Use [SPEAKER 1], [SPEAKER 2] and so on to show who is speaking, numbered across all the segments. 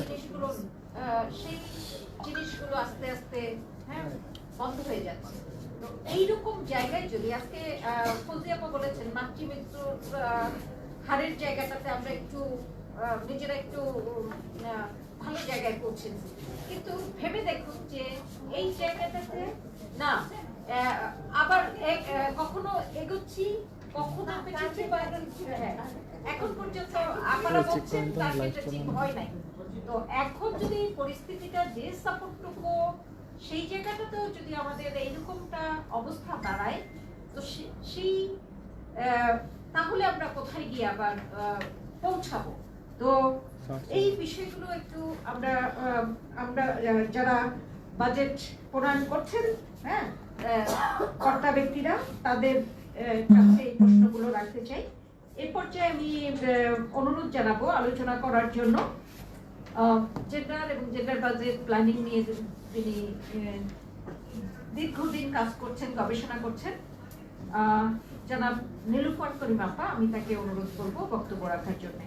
[SPEAKER 1] জিনিসগুলো সেই জিনিসগুলো আস্তে আস্তে হ্যাঁ বন্ধ হয়ে যাচ্ছে। তো এইরকম জায়গায় যদি আজকে আহ, বলেছেন মাতৃমৃত্যুর হারের জায়গাটাতে আমরা একটু নিজেরা একটু ভালো জায়গায় পৌঁছেছি। কিন্তু ভেবে দেখুন যে এই জায়গাটাতে না আবার কখনো এগোচ্ছি কখনো পেছাচ্ছি বা হ্যাঁ, এখন পর্যন্ত আপনারা বলছেন তার ক্ষেত্রে ঠিক হয় নাই। তো এখন যদি পরিস্থিতিটা যে সাপোর্টটুকু সেই জায়গাটাতেও যদি আমাদের এইরকমটা অবস্থা দাঁড়ায়, তো সেই তাহলে আমরা কোথায় গিয়ে আবার পৌঁছাবো? তো এই বিষয়গুলো একটু আমরা আমরা যারা বাজেট প্রণয়ন করছেন হ্যাঁ কর্তা ব্যক্তিরা, তাদের কাছে এই প্রশ্নগুলো রাখতে চাই। এ পর্যায়ে আমি অনুরোধ জানাব আলোচনা করার জন্য। জেন্ডার এবং জেন্ডার বাজেট প্ল্যানিং নিয়ে আহ, দীর্ঘদিন কাজ করছেন গবেষণা করছেন জনাব নীলুফার করিমাপা আমি তাকে অনুরোধ করব বক্তব্য রাখার জন্য।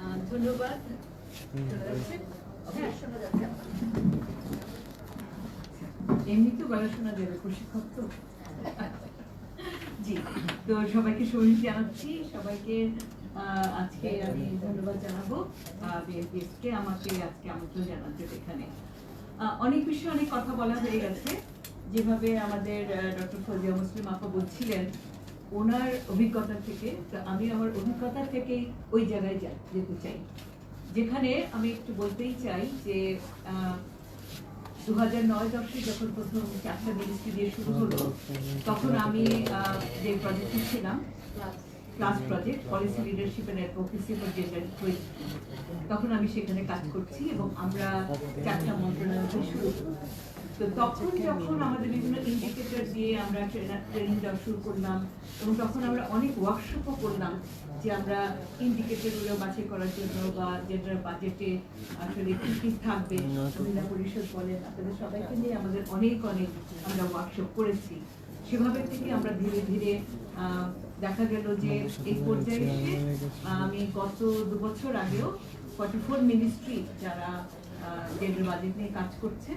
[SPEAKER 2] আহ, ধন্যবাদ। এমনি তো গবেষণা দেবে প্রশিক্ষক তো। জি তো সবাইকে শরীর জানাচ্ছি সবাইকে আজকে আমি ধন্যবাদ জানাব আমাকে আজকে আমন্ত্রণ জানাতে এখানে। অনেক বিষয়ে অনেক কথা বলা হয়ে গেছে। যেভাবে আমাদের ডক্টর ফজিয়া মুসলিম আপা বলছিলেন, ওনার অভিজ্ঞতা থেকে আমি আমার অভিজ্ঞতা ওই জায়গায় যেতে চাই। যেখানে আমি একটু বলতেই চাই যে দু হাজার নয় দশে যখন প্রথম চারটা দিয়ে শুরু হলো, তখন আমি যে প্রজেক্টে ছিলাম project policy leadership and advocacy for gender তখন আমি সেখানে কাজ করছি এবং আমরা চারটা মন্ত্রণালয় শুরু। তো তখন যখন আমাদের বিভিন্ন ইন্ডিকেটর দিয়ে আমরা ট্রেনিং দেওয়া শুরু করলাম এবং তখন আমরা অনেক ওয়ার্কশপও করলাম যে আমরা ইন্ডিকেটরগুলো বাছাই করার জন্য বা জেন্ডার বাজেটে আসলে কি কি থাকবে, মহিলা পরিষদ বলেন, আপনাদের সবাইকে নিয়ে আমাদের অনেক অনেক আমরা ওয়ার্কশপ করেছি সেভাবে থেকে আমরা ধীরে ধীরে দেখা গেল যে এই পর্যায়ে এসে আমি গত দু বছর আগেও ফর্টি ফোর মিনিস্ট্রি যারা জেন্ডার বাজেট নিয়ে কাজ করছে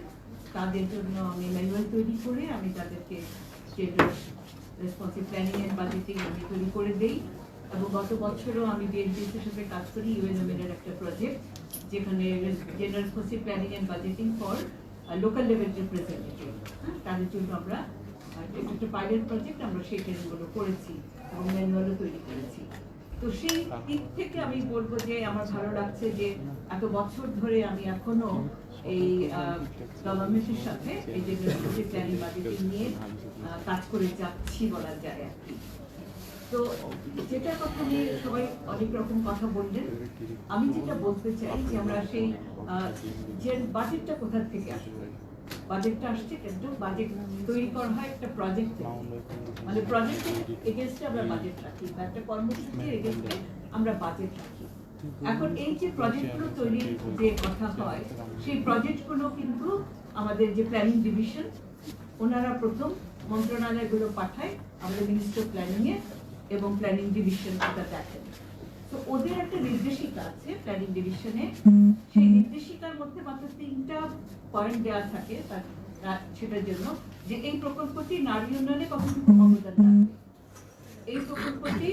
[SPEAKER 2] তাদের জন্য আমি ম্যানুয়াল তৈরি করে আমি তাদেরকে রেসপন্সিভ প্ল্যানিং এন্ড বাজেটিং আমি তৈরি করে দেই। এবং গত বছরও আমি বিএনপিএস এর সাথে কাজ করি ইউএনএম এর একটা প্রজেক্ট যেখানে general responsive planning and budgeting for local level representative তাদের জন্য আমরা একটা পাইলট প্রজেক্ট আমরা সেই ট্রেনিংগুলো করেছি। তো সেই দিক থেকে আমি বলব যে আমার ভালো লাগছে যে এত বছর ধরে আমি এখনও এই গভর্নমেন্টের সাথে এই যে নিয়ে কাজ করে যাচ্ছি বলা যায় আর কি। তো যেটা কথা নিয়ে সবাই অনেক রকম কথা বললেন, আমি যেটা বলতে চাই যে আমরা সেই যে বাজেটটা কোথা থেকে আসবে বাজেটটা আসছে, কিন্তু বাজেট তৈরি করা হয় একটা প্রজেক্ট মানে প্রজেক্টের এগেনস্টে আমরা বাজেট রাখি, বা একটা কর্মসূচির এগেনস্টে আমরা বাজেট রাখি। এখন এই যে প্রজেক্টগুলো তৈরির যে কথা হয়, সেই প্রজেক্টগুলো কিন্তু আমাদের যে প্ল্যানিং ডিভিশন ওনারা প্রথম মন্ত্রণালয়গুলো পাঠায়, আমাদের মিনিস্টার প্ল্যানিং এ এবং প্ল্যানিং ডিভিশন এটা দেখেন। তো ওদের একটা নির্দেশিকা আছে প্ল্যানিং ডিভিশনে সেই নির্দেশিকার মধ্যে মাত্র তিনটা পয়েন্ট দেওয়া থাকে তার সেটার জন্য যে এই প্রকল্পটি নারী উন্নয়নে কতটুকু অবদান রাখবে? এই প্রকল্পটি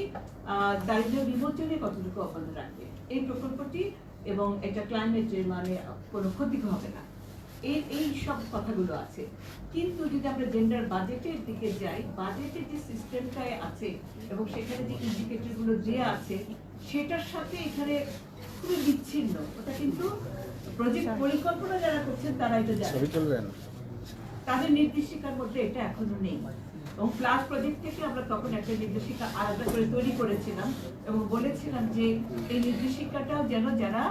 [SPEAKER 2] আহ, দারিদ্র্য বিমোচনে কতটুকু অবদান রাখবে? এই প্রকল্পটি এবং এটা ক্লাইমেটের মানে কোনো ক্ষতি হবে না। এই এই সব কথাগুলো আছে। কিন্তু যদি আমরা জেন্ডার বাজেটের দিকে যাই বাজেটের যে সিস্টেমটায় আছে এবং সেখানে যে ইন্ডিকেটরগুলো দেওয়া আছে সেটার সাথে এখানে খুবই বিচ্ছিন্ন। ওটা কিন্তু প্রজেক্ট পরিকল্পনা যারা করছেন তারা এটা জানে
[SPEAKER 3] ছবি তুলবেন
[SPEAKER 2] তাদের নির্দেশিকার মধ্যে এটা এখনও নেই। এবং ক্লাস প্রজেক্ট থেকে আমরা তখন একটা নির্দেশিকা আলাদা করে তৈরি করেছিলাম এবং বলেছিলাম যে এই নির্দেশিকাটাও যেন যারা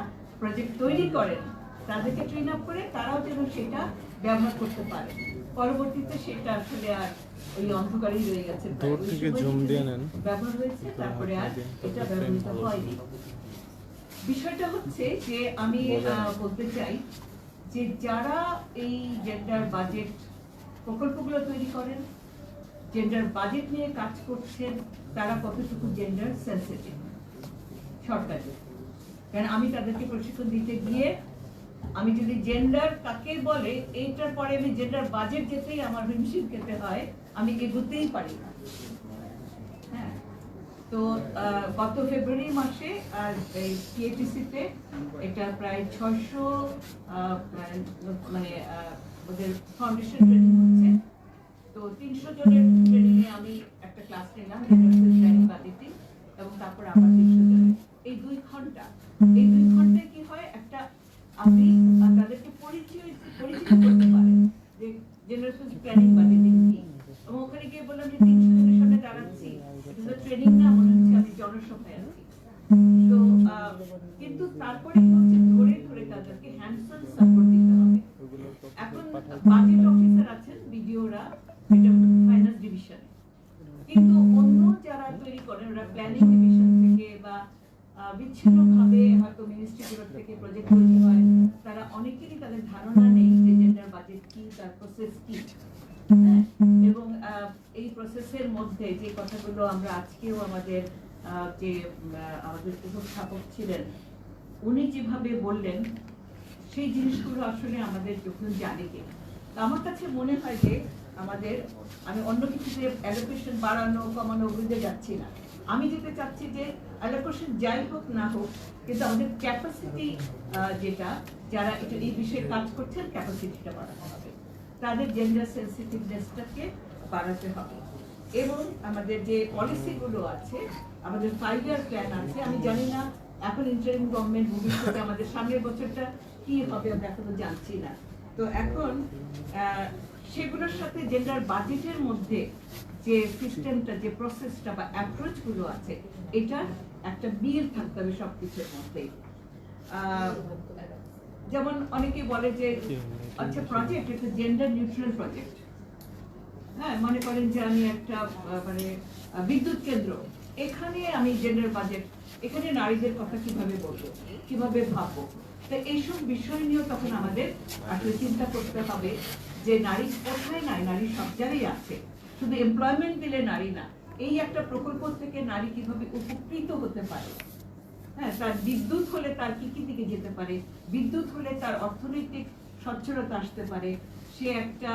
[SPEAKER 2] প্রজেক্ট তৈরি করেন তাদেরকে ট্রেন আপ করে তারাও যেন সেটা ব্যবহার করতে পারে। পরবর্তীতে সেটা আসলে আর ওই অন্ধকারই রয়ে গেছে।
[SPEAKER 3] দূর থেকে
[SPEAKER 2] যেটা
[SPEAKER 3] দিয়ে নেন।
[SPEAKER 2] ব্যবহার হয়েছে তারপরে আর এটা ব্যবহৃত হয়নি। বিষয়টা হচ্ছে যে আমি বলতে চাই যে যারা এই জেন্ডার বাজেট প্রকল্পগুলো তৈরি করেন জেন্ডার বাজেট নিয়ে কাজ করছেন তারা কতটুকু জেন্ডার সেন্সিটিভ সরকারি কারণ আমি তাদেরকে প্রশিক্ষণ দিতে গিয়ে আমি যদি জেন্ডার কাকে বলে, এইটার পরে আমি জেন্ডার বাজেট যেতেই আমার হিমশিম খেতে হয়, আমি এগোতেই পারি না। হ্যাঁ। তো গত ফেব্রুয়ারি মাসে টিএটিসিতে এটা প্রায় ছশো মানে ওদের ফাউন্ডেশন ট্রেনিং হচ্ছে। তো তিনশো জনের ট্রেনিং এ আমি একটা ক্লাস নিলাম এবং তারপর আবার তিনশো জনের। এই দুই ঘণ্টা, এই দুই তারপরে হচ্ছে ধরে ধরে তাদেরকে হ্যান্ডসন সাপোর্ট দিতে হবে। এখন বাজেট অফিসার আছেন বিডিওরা এটা ডিভিশনে কিন্তু অন্য যারা তৈরি করেন, ওরা প্ল্যানিং ডিভিশন থেকে বা বিচ্ছিন্ন ভাবে হয়তো মিনিস্ট্রিগুলোর থেকে প্রজেক্ট তৈরি হয়, তারা অনেকেরই তাদের ধারণা নেই যে জেন্ডার বাজেট কি, তার প্রসেস কি। হ্যাঁ? এবং এই প্রসেসের মধ্যে যে কথাগুলো আমরা আজকেও আমাদের যে আমাদের উপস্থাপক ছিলেন উনি যেভাবে বললেন, সেই জিনিসগুলো আসলে আমাদের যখন জানে কে। আমার কাছে মনে হয় যে আমাদের, আমি অন্য কিছুতে অ্যালোকেশন বাড়ানো, কমানো ওগুলোতে যাচ্ছি না। আমি যেতে চাচ্ছি যে অ্যালোকেশন যাই হোক না হোক, কিন্তু আমাদের ক্যাপাসিটি যেটা, যারা এটা এই বিষয়ে কাজ করছেন ক্যাপাসিটিটা বাড়ানো হবে। তাদের জেন্ডার সেন্সিটিভনেসটাকে বাড়াতে হবে। এবং আমাদের যে পলিসিগুলো আছে, আমাদের ফাইভ ইয়ার প্ল্যান আছে, আমি জানি না এখন ইন্টারিম গভর্নমেন্ট ভবিষ্যতে আমাদের সামনের বছরটা কি হবে আমরা এখনও জানছি না। তো এখন সেগুলোর সাথে জেন্ডার বাজেটের মধ্যে যে সিস্টেমটা যে প্রসেসটা বা অ্যাপ্রোচগুলো আছে এটা একটা মিল থাকতে হবে সব কিছুর মধ্যেই। আহ, যেমন অনেকে বলে যে আচ্ছা প্রজেক্ট এটা জেন্ডার নিউট্রাল প্রজেক্ট হ্যাঁ মনে করেন যে আমি একটা মানে বিদ্যুৎ কেন্দ্র। এখানে আমি জেন্ডার বাজেট এখানে নারীদের কথা কীভাবে বলব? কীভাবে ভাববো? তো এইসব বিষয় নিয়েও তখন আমাদের আসলে চিন্তা করতে হবে যে নারী কোথায় নাই? নারী সব জায়গায় আছে। শুধু এমপ্লয়মেন্ট দিলে নারী না, এই একটা প্রকল্প থেকে নারী কীভাবে উপকৃত হতে পারে? হ্যাঁ তার বিদ্যুৎ হলে তার কি কি দিকে যেতে পারে? বিদ্যুৎ হলে তার অর্থনৈতিক সচ্ছলতা আসতে পারে। সে একটা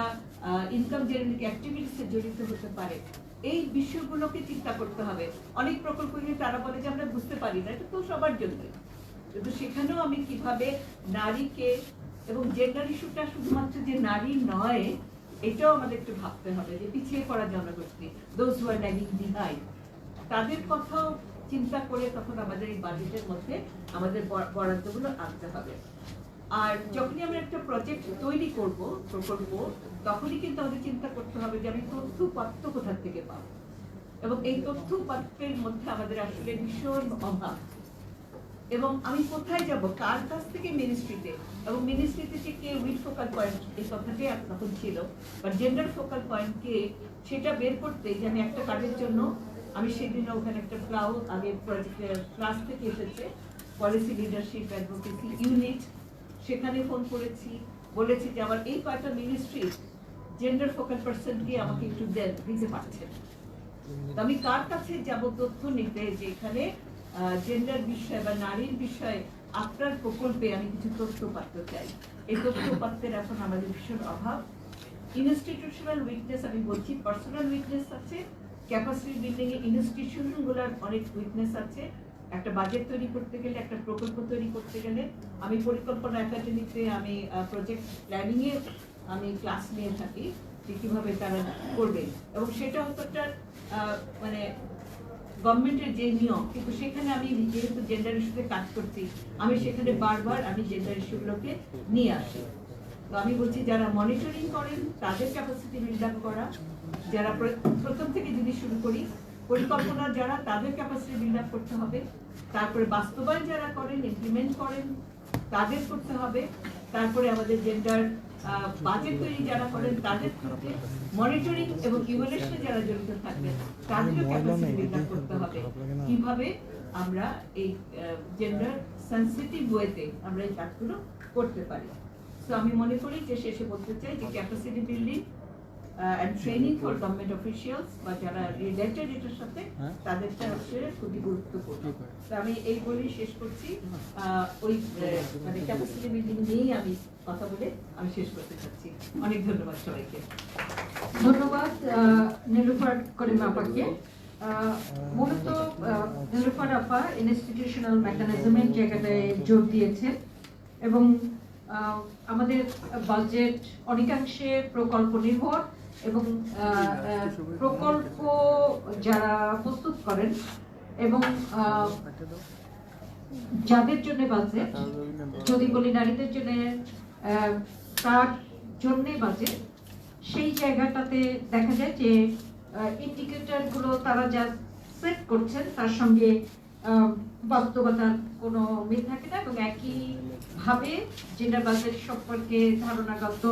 [SPEAKER 2] ইনকাম জেনারেটিং অ্যাক্টিভিটিসে জড়িত হতে পারে। এই বিষয়গুলোকে চিন্তা করতে হবে। অনেক প্রকল্প নিয়ে তারা বলে যে আমরা বুঝতে পারি না, এটা তো সবার জন্য। কিন্তু সেখানেও আমি কীভাবে নারীকে এবং জেন্ডার ইস্যুটা শুধুমাত্র যে নারী নয়, এটাও আমাদের একটু ভাবতে হবে যে পিছিয়ে পড়া জনগোষ্ঠী those who are lagging behind তাদের কথাও চিন্তা করে তখন আমাদের এই বাজেটের মধ্যে আমাদের বর- বরাদ্দগুলো আনতে হবে। আর যখনই আমরা একটা প্রজেক্ট তৈরি করব, প্রকল্প, তখনই কিন্তু আমাদের চিন্তা করতে যে আমি তথ্য পাত্র কোথা থেকে পাবো? এবং এই তথ্য পাত্রের মধ্যে আমাদের আসলে ভীষণ অভাব। এবং আমি কোথায় যাব? কার কাছ থেকে মিনিস্ট্রিতে এবং মিনিস্ট্রিতে যে কে উইথ ফোকাল পয়েন্ট এই কথাটি আর তখন ছিল। বা জেন্ডার ফোকাল পয়েন্ট কে সেটা বের করতে যে আমি একটা কাজের জন্য আমি সেদিন ওখানে একটা ফ্লাউ আগে ক্লাস থেকে এসেছে পলিসি লিডারশিপ অ্যাডভোকেসি ইউনিট সেখানে ফোন করেছি। বলেছি যে আমার এই কয়টা মিনিস্ট্রি জেন্ডার ফোকাল পার্সনকে আমাকে একটু দিতে পারছেন আমি কার কাছে যাব তথ্য নিতে যে এখানে জেন্ডার বিষয় বা নারীর বিষয়ে আপনার প্রকল্পে আমি কিছু তথ্য পাত্র চাই। এই তথ্য পাত্রের এখন আমাদের ভীষণ অভাব। ইনস্টিটিউশনাল উইকনেস আমি বলছি পার্সোনাল উইকনেস আছে ক্যাপাসিটি বিল্ডিং এ ইনস্টিটিউশনগুলার অনেক উইকনেস আছে। একটা বাজেট তৈরি করতে গেলে, একটা প্রকল্প তৈরি করতে গেলে, আমি পরিকল্পনা একাডেমিতে আমি প্রজেক্ট প্ল্যানিং এ আমি ক্লাস নিয়ে থাকি, যে কীভাবে তারা করবে। এবং সেটা হয়তো একটা মানে গভর্নমেন্টের যে নিয়ম, কিন্তু সেখানে আমি যেহেতু জেন্ডার ইস্যুতে কাজ করছি, আমি সেখানে বারবার আমি জেন্ডার ইস্যুগুলোকে নিয়ে আসি। তো আমি বলছি, যারা মনিটরিং করেন, তাদের ক্যাপাসিটি বিল্ড আপ করা। যারা প্রথম থেকে যদি শুরু করি, পরিকল্পনা যারা, তাদের ক্যাপাসিটি বিল্ড আপ করতে হবে। তারপরে বাস্তবায়ন যারা করেন ইমপ্লিমেন্ট করেন, তাদের করতে হবে। তারপরে আমাদের জেন্ডার বাজেট তৈরি যারা করেন তাদের ক্ষেত্রে মনিটরিং এবং ইভ্যালুয়েশনে যারা জড়িত থাকবেন তাদেরও ক্যাপাসিটি বিল্ড করতে হবে। কীভাবে আমরা এই জেন্ডার সেন্সিটিভ ওয়েতে আমরা এই কাজগুলো করতে পারি। তো আমি মনে করি যে শেষে বলতে চাই যে capacity building and training for government officials বা যারা রিলেটেড এটার সাথে
[SPEAKER 3] হ্যাঁ।
[SPEAKER 2] তাদেরটা হচ্ছে খুবই গুরুত্বপূর্ণ। তো আমি এই বলেই শেষ করছি। আহ, ওই মানে ক্যাপাসিটি বিল্ডিং নিয়েই আমি কথা বলে আমি শেষ করতে চাচ্ছি। অনেক ধন্যবাদ সবাইকে।
[SPEAKER 1] ধন্যবাদ আহ, নীলুফার করিম আপাকে। আহ, মূলত আহ, নীলুফার আপা ইনস্টিটিউশনাল মেকানিজমের জায়গাটায় জোর দিয়েছেন এবং আহ, আমাদের বাজেট অনেকাংশে প্রকল্প নির্ভর। এবং প্রকল্প যারা প্রস্তুত করেন এবং যাদের জন্য বাজেট যদি বলি নারীদের জন্য তার জন্যে বাজে, সেই জায়গাটাতে দেখা যায় যে ইন্ডিকেটরগুলো তারা যা সেট করছেন, তার সঙ্গে বাস্তবতার কোনো মিল থাকে না এবং একই ভাবে জেন্ডার বাজেট সম্পর্কে ধারণাগত